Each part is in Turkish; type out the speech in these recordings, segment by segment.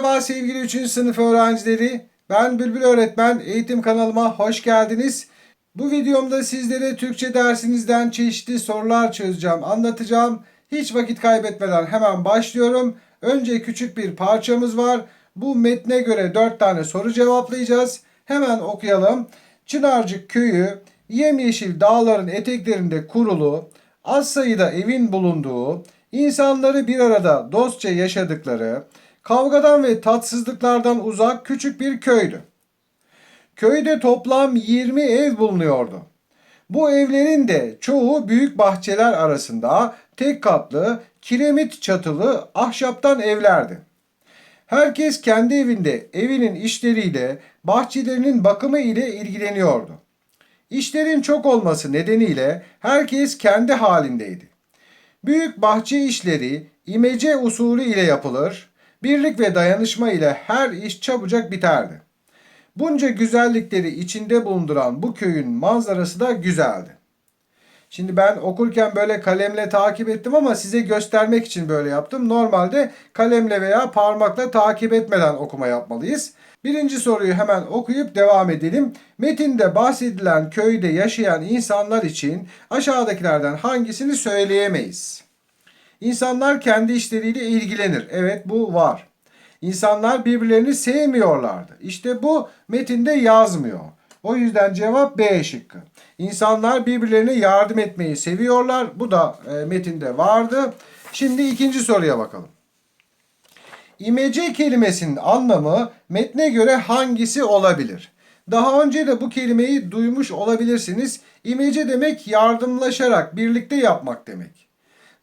Merhaba sevgili 3. sınıf öğrencileri. Ben Bülbül Öğretmen. Eğitim kanalıma hoş geldiniz. Bu videomda sizlere Türkçe dersinizden çeşitli sorular çözeceğim, anlatacağım. Hiç vakit kaybetmeden hemen başlıyorum. Önce küçük bir parçamız var. Bu metne göre 4 tane soru cevaplayacağız. Hemen okuyalım. Çınarcık köyü yemyeşil dağların eteklerinde kurulu, az sayıda evin bulunduğu, insanları bir arada dostça yaşadıkları, kavgadan ve tatsızlıklardan uzak küçük bir köydü. Köyde toplam 20 ev bulunuyordu. Bu evlerin de çoğu büyük bahçeler arasında tek katlı, kiremit çatılı ahşaptan evlerdi. Herkes kendi evinde evinin işleriyle, bahçelerinin bakımı ile ilgileniyordu. İşlerin çok olması nedeniyle herkes kendi halindeydi. Büyük bahçe işleri imece usulü ile yapılır, birlik ve dayanışma ile her iş çabucak biterdi. Bunca güzellikleri içinde bulunduran bu köyün manzarası da güzeldi. Şimdi ben okurken böyle kalemle takip ettim ama size göstermek için böyle yaptım. Normalde kalemle veya parmakla takip etmeden okuma yapmalıyız. Birinci soruyu hemen okuyup devam edelim. Metinde bahsedilen köyde yaşayan insanlar için aşağıdakilerden hangisini söyleyemeyiz? İnsanlar kendi işleriyle ilgilenir. Evet bu var. İnsanlar birbirlerini sevmiyorlardı. İşte bu metinde yazmıyor. O yüzden cevap B şıkkı. İnsanlar birbirlerine yardım etmeyi seviyorlar. Bu da e, metinde vardı. Şimdi ikinci soruya bakalım. İmece kelimesinin anlamı metne göre hangisi olabilir? Daha önce de bu kelimeyi duymuş olabilirsiniz. İmece demek yardımlaşarak, birlikte yapmak demek.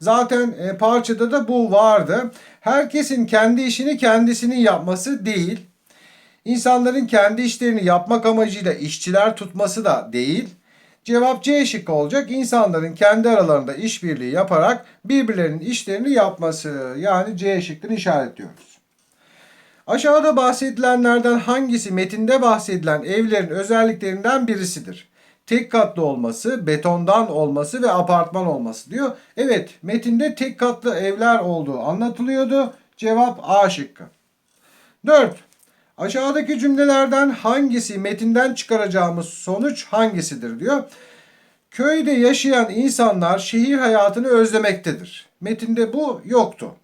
Zaten e, parçada da bu vardı. Herkesin kendi işini kendisinin yapması değil. İnsanların kendi işlerini yapmak amacıyla işçiler tutması da değil. Cevap C şıkkı olacak. İnsanların kendi aralarında işbirliği yaparak birbirlerinin işlerini yapması. Yani C şıkkını işaretliyoruz. Aşağıda bahsedilenlerden hangisi metinde bahsedilen evlerin özelliklerinden birisidir? Tek katlı olması, betondan olması ve apartman olması diyor. Evet, metinde tek katlı evler olduğu anlatılıyordu. Cevap A şıkkı. 4. Aşağıdaki cümlelerden hangisi metinden çıkaracağımız sonuç hangisidir diyor. Köyde yaşayan insanlar şehir hayatını özlemektedir. Metinde bu yoktu.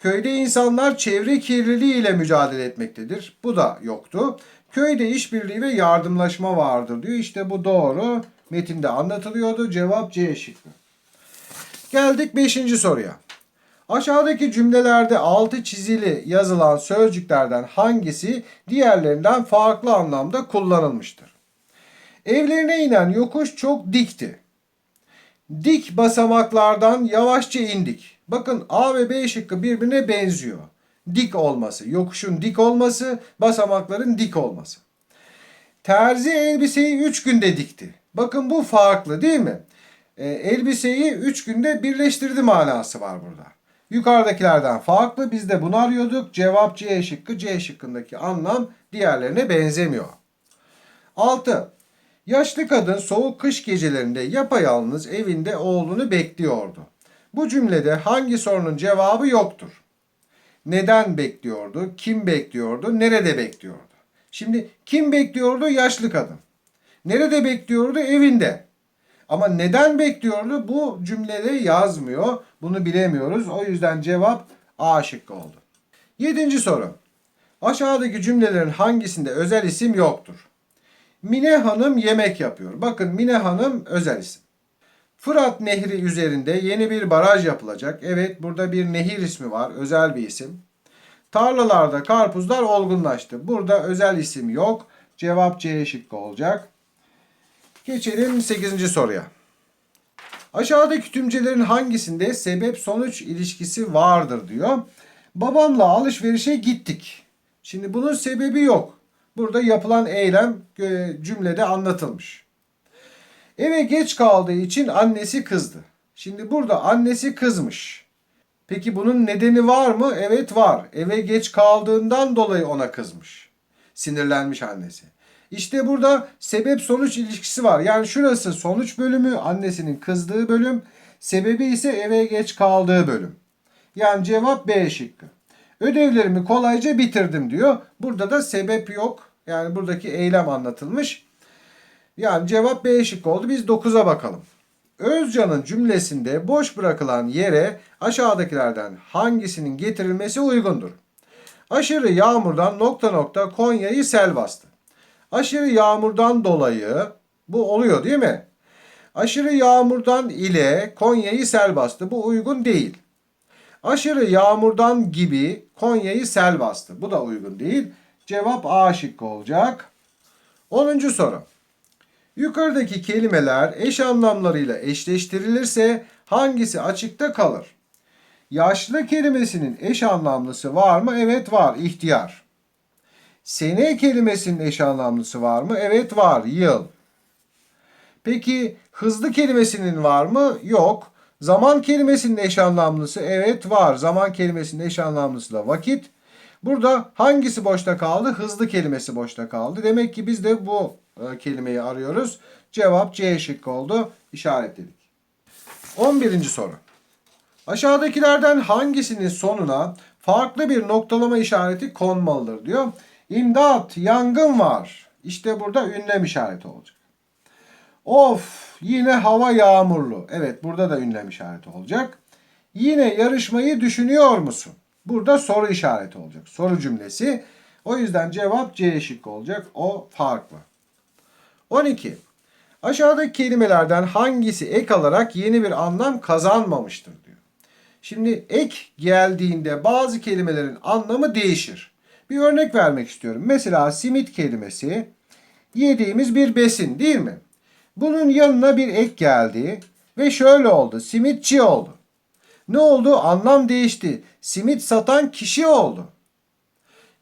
Köyde insanlar çevre kirliliği ile mücadele etmektedir. Bu da yoktu. Köyde işbirliği ve yardımlaşma vardır diyor. İşte bu doğru. Metinde anlatılıyordu. Cevap C şıkkı. Geldik 5. soruya. Aşağıdaki cümlelerde altı çizili yazılan sözcüklerden hangisi diğerlerinden farklı anlamda kullanılmıştır? Evlerine inen yokuş çok dikti. Dik basamaklardan yavaşça indik. Bakın A ve B şıkkı birbirine benziyor. Dik olması, yokuşun dik olması, basamakların dik olması. Terzi elbiseyi 3 günde dikti. Bakın bu farklı değil mi? E, elbiseyi 3 günde birleştirdi manası var burada. Yukarıdakilerden farklı. Biz de bunu arıyorduk. Cevap C şıkkı. C şıkkındaki anlam diğerlerine benzemiyor. 6. Yaşlı kadın soğuk kış gecelerinde yapayalnız evinde oğlunu bekliyordu. Bu cümlede hangi sorunun cevabı yoktur? Neden bekliyordu? Kim bekliyordu? Nerede bekliyordu? Şimdi kim bekliyordu? Yaşlı kadın. Nerede bekliyordu? Evinde. Ama neden bekliyordu? Bu cümlede yazmıyor. Bunu bilemiyoruz. O yüzden cevap A şıkkı oldu. Yedinci soru. Aşağıdaki cümlelerin hangisinde özel isim yoktur? Mine Hanım yemek yapıyor. Bakın Mine Hanım özel isim. Fırat Nehri üzerinde yeni bir baraj yapılacak. Evet burada bir nehir ismi var. Özel bir isim. Tarlalarda karpuzlar olgunlaştı. Burada özel isim yok. Cevap C şıkkı olacak. Geçelim 8. soruya. Aşağıdaki tümcelerin hangisinde sebep sonuç ilişkisi vardır diyor. Babamla alışverişe gittik. Şimdi bunun sebebi yok. Burada yapılan eylem e, cümlede anlatılmış. Eve geç kaldığı için annesi kızdı. Şimdi burada annesi kızmış. Peki bunun nedeni var mı? Evet var. Eve geç kaldığından dolayı ona kızmış. Sinirlenmiş annesi. İşte burada sebep sonuç ilişkisi var. Yani şurası sonuç bölümü, annesinin kızdığı bölüm. Sebebi ise eve geç kaldığı bölüm. Yani cevap B şıkkı. Ödevlerimi kolayca bitirdim diyor. Burada da sebep yok. Yani buradaki eylem anlatılmış. Yani cevap B şıkkı oldu. Biz 9'a bakalım. Özcan'ın cümlesinde boş bırakılan yere aşağıdakilerden hangisinin getirilmesi uygundur? Aşırı yağmurdan nokta nokta Konya'yı sel bastı. Aşırı yağmurdan dolayı bu oluyor değil mi? Aşırı yağmurdan ile Konya'yı sel bastı. Bu uygun değil. Aşırı yağmurdan gibi Konya'yı sel bastı. Bu da uygun değil. Cevap A şıkkı olacak. 10. soru. Yukarıdaki kelimeler eş anlamlarıyla eşleştirilirse hangisi açıkta kalır? Yaşlı kelimesinin eş anlamlısı var mı? Evet var. İhtiyar. Sene kelimesinin eş anlamlısı var mı? Evet var. Yıl. Peki hızlı kelimesinin var mı? Yok. Zaman kelimesinin eş anlamlısı evet var. Zaman kelimesinin eş anlamlısı da vakit. Burada hangisi boşta kaldı? Hızlı kelimesi boşta kaldı. Demek ki biz de bu e, kelimeyi arıyoruz. Cevap C şıkkı oldu. İşaretledik. 11. soru. Aşağıdakilerden hangisinin sonuna farklı bir noktalama işareti konmalıdır diyor. İmdat, yangın var. İşte burada ünlem işareti olacak. Of, yine hava yağmurlu. Evet, burada da ünlem işareti olacak. Yine yarışmayı düşünüyor musun? Burada soru işareti olacak. Soru cümlesi. O yüzden cevap C şıkkı olacak. O farklı. 12. Aşağıdaki kelimelerden hangisi ek alarak yeni bir anlam kazanmamıştır diyor. Şimdi ek geldiğinde bazı kelimelerin anlamı değişir. Bir örnek vermek istiyorum. Mesela simit kelimesi yediğimiz bir besin değil mi? Bunun yanına bir ek geldi ve şöyle oldu. Simitçi oldu. Ne oldu? Anlam değişti. Simit satan kişi oldu.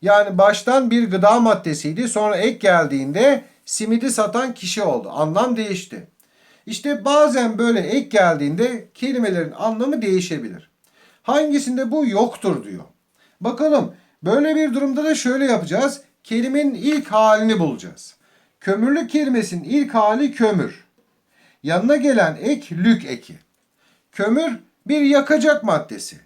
Yani baştan bir gıda maddesiydi. Sonra ek geldiğinde simidi satan kişi oldu. Anlam değişti. İşte bazen böyle ek geldiğinde kelimelerin anlamı değişebilir. Hangisinde bu yoktur diyor. Bakalım böyle bir durumda da şöyle yapacağız. Kelimenin ilk halini bulacağız. Kömürlük kelimesinin ilk hali kömür. Yanına gelen ek lük eki. Kömür bir yakacak maddesi.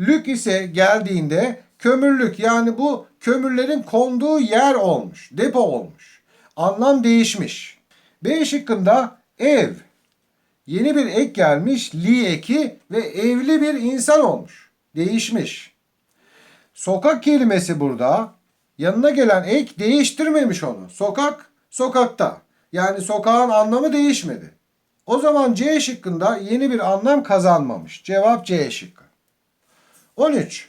Lük ise geldiğinde kömürlük yani bu kömürlerin konduğu yer olmuş, depo olmuş. Anlam değişmiş. B şıkkında ev. Yeni bir ek gelmiş, li eki ve evli bir insan olmuş. Değişmiş. Sokak kelimesi burada. Yanına gelen ek değiştirmemiş onu. Sokak, sokakta. Yani sokağın anlamı değişmedi. O zaman C şıkkında yeni bir anlam kazanmamış. Cevap C şıkkı. 13.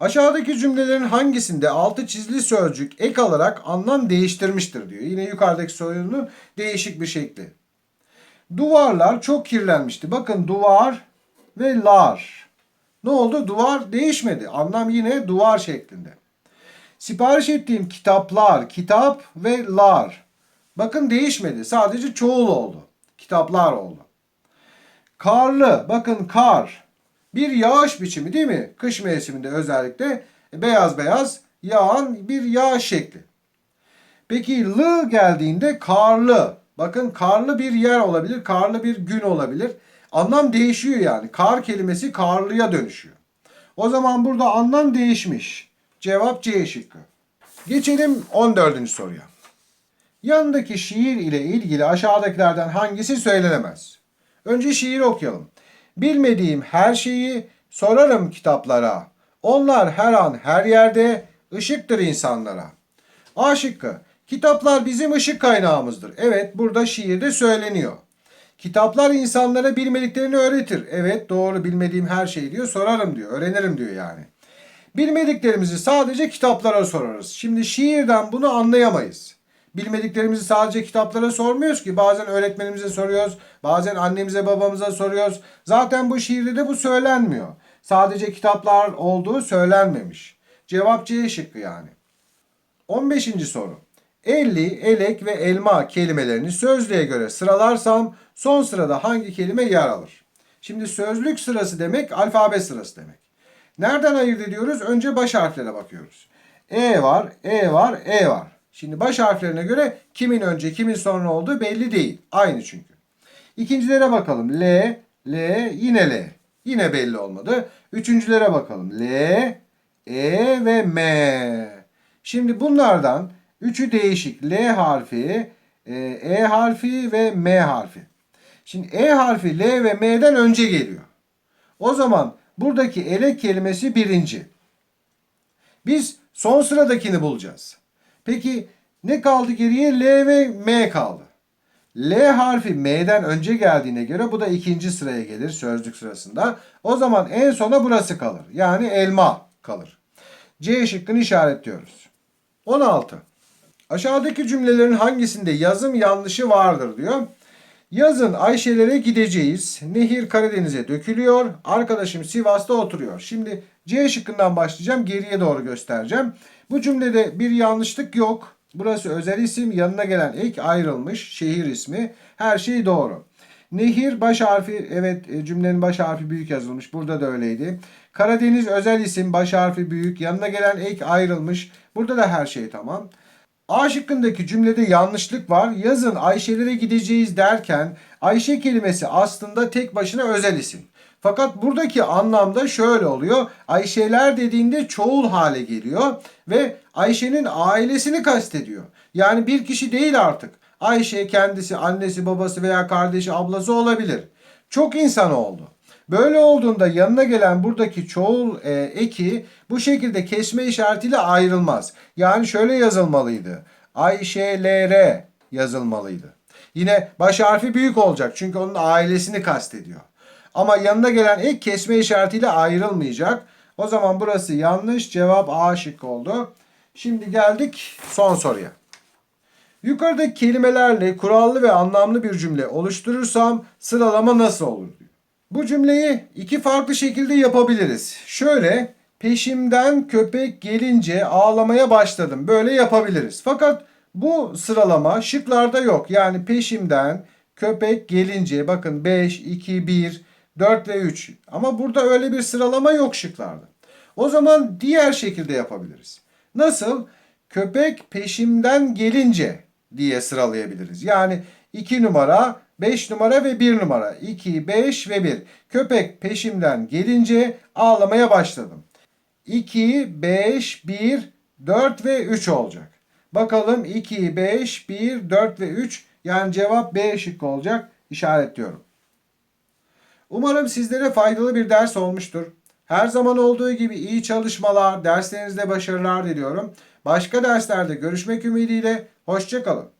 Aşağıdaki cümlelerin hangisinde altı çizili sözcük ek alarak anlam değiştirmiştir diyor. Yine yukarıdaki sorunun değişik bir şekli. Duvarlar çok kirlenmişti. Bakın duvar ve lar. Ne oldu? Duvar değişmedi. Anlam yine duvar şeklinde. Sipariş ettiğim kitaplar, kitap ve lar. Bakın değişmedi. Sadece çoğul oldu. Kitaplar oldu. Karlı, bakın kar. Bir yağış biçimi değil mi? Kış mevsiminde özellikle beyaz beyaz yağan bir yağış şekli. Peki lı geldiğinde karlı. Bakın karlı bir yer olabilir, karlı bir gün olabilir. Anlam değişiyor yani. Kar kelimesi karlıya dönüşüyor. O zaman burada anlam değişmiş. Cevap C şıkkı. Geçelim 14. soruya. Yanındaki şiir ile ilgili aşağıdakilerden hangisi söylenemez? Önce şiiri okuyalım. Bilmediğim her şeyi sorarım kitaplara. Onlar her an her yerde ışıktır insanlara. A şıkkı. Kitaplar bizim ışık kaynağımızdır. Evet burada şiirde söyleniyor. Kitaplar insanlara bilmediklerini öğretir. Evet doğru bilmediğim her şeyi diyor sorarım diyor. Öğrenirim diyor yani. Bilmediklerimizi sadece kitaplara sorarız. Şimdi şiirden bunu anlayamayız. Bilmediklerimizi sadece kitaplara sormuyoruz ki. Bazen öğretmenimize soruyoruz. Bazen annemize babamıza soruyoruz. Zaten bu şiirde de bu söylenmiyor. Sadece kitaplar olduğu söylenmemiş. Cevap C şıkkı yani. 15. soru. 50, elek ve elma kelimelerini sözlüğe göre sıralarsam son sırada hangi kelime yer alır? Şimdi sözlük sırası demek alfabe sırası demek. Nereden ayırt ediyoruz? Önce baş harflere bakıyoruz. E var, E var, E var. Şimdi baş harflerine göre kimin önce kimin sonra olduğu belli değil. Aynı çünkü. İkincilere bakalım. L, L, yine L. Yine belli olmadı. Üçüncülere bakalım. L, E ve M. Şimdi bunlardan üçü değişik. L harfi, e, E harfi ve M harfi. Şimdi E harfi L ve M'den önce geliyor. O zaman buradaki elek kelimesi birinci. Biz son sıradakini bulacağız. Peki ne kaldı geriye? L ve M kaldı. L harfi M'den önce geldiğine göre bu da ikinci sıraya gelir sözlük sırasında. O zaman en sona burası kalır. Yani elma kalır. C şıkkını işaretliyoruz. 16. Aşağıdaki cümlelerin hangisinde yazım yanlışı vardır diyor. Yazın Ayşelere gideceğiz. Nehir Karadeniz'e dökülüyor. Arkadaşım Sivas'ta oturuyor. Şimdi C şıkkından başlayacağım. Geriye doğru göstereceğim. Bu cümlede bir yanlışlık yok. Burası özel isim. Yanına gelen ek ayrılmış. Şehir ismi. Her şey doğru. Nehir baş harfi evet e, cümlenin baş harfi büyük yazılmış. Burada da öyleydi. Karadeniz özel isim baş harfi büyük. Yanına gelen ek ayrılmış. Burada da her şey tamam. A şıkkındaki cümlede yanlışlık var. Yazın Ayşelere gideceğiz derken Ayşe kelimesi aslında tek başına özel isim. Fakat buradaki anlamda şöyle oluyor. Ayşeler dediğinde çoğul hale geliyor ve Ayşe'nin ailesini kastediyor. Yani bir kişi değil artık. Ayşe kendisi, annesi, babası veya kardeşi, ablası olabilir. Çok insan oldu. Böyle olduğunda yanına gelen buradaki çoğul e, eki bu şekilde kesme işaretiyle ayrılmaz. Yani şöyle yazılmalıydı. Ayşelere yazılmalıydı. Yine baş harfi büyük olacak çünkü onun ailesini kastediyor. Ama yanına gelen ek kesme işaretiyle ayrılmayacak. O zaman burası yanlış. Cevap A şıkkı oldu. Şimdi geldik son soruya. Yukarıdaki kelimelerle kurallı ve anlamlı bir cümle oluşturursam sıralama nasıl olur diyor. Bu cümleyi iki farklı şekilde yapabiliriz. Şöyle peşimden köpek gelince ağlamaya başladım. Böyle yapabiliriz. Fakat bu sıralama şıklarda yok. Yani peşimden köpek gelince bakın 5, 2, 1, 4 ve 3. Ama burada öyle bir sıralama yok şıklarda. O zaman diğer şekilde yapabiliriz. Nasıl? Köpek peşimden gelince diye sıralayabiliriz. Yani 2 numara, 5 numara ve 1 numara. 2, 5 ve 1. Köpek peşimden gelince ağlamaya başladım. 2, 5, 1, 4 ve 3 olacak. Bakalım 2, 5, 1, 4 ve 3 yani cevap B şıkkı olacak. İşaretliyorum. Umarım sizlere faydalı bir ders olmuştur. Her zaman olduğu gibi iyi çalışmalar, derslerinizde başarılar diliyorum. Başka derslerde görüşmek ümidiyle, hoşçakalın.